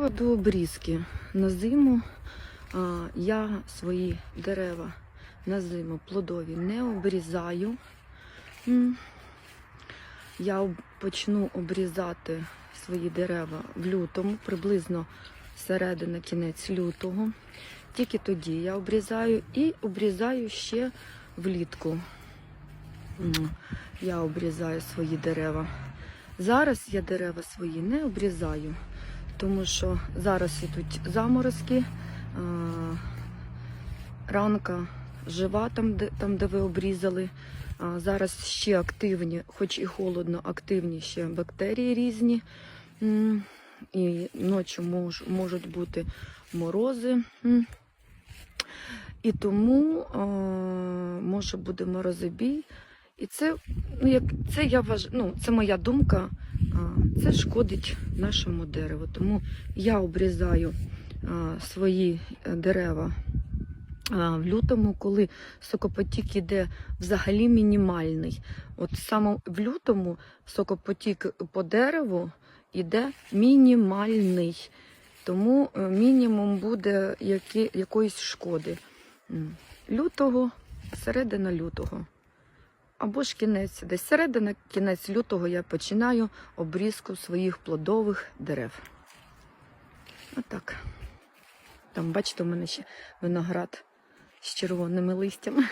приводу обрізки на зиму я свої дерева на зиму плодові не обрізаю. Я почну обрізати свої дерева в лютому, приблизно середина кінець лютого. Тільки тоді я обрізаю і обрізаю ще влітку. Я обрізаю свої дерева. Зараз я дерева свої не обрізаю, тому що зараз ідуть заморозки, ранка жива там, де, там, де ви обрізали. Зараз ще активні, хоч і холодно, активні ще бактерії різні. І ночі мож, можуть бути морози. І тому а, може буде морозобій. І це, ну, як, це, я вваж... ну, це моя думка, це шкодить нашому дереву. Тому я обрізаю свої дерева в лютому, коли сокопотік іде взагалі мінімальний. От саме в лютому сокопотік по дереву іде мінімальний. Тому е, мінімум буде які, якоїсь шкоди. Лютого, середина лютого. Або ж кінець, десь середина, кінець лютого я починаю обрізку своїх плодових дерев. Отак. Там, бачите, у мене ще виноград з червоними листями.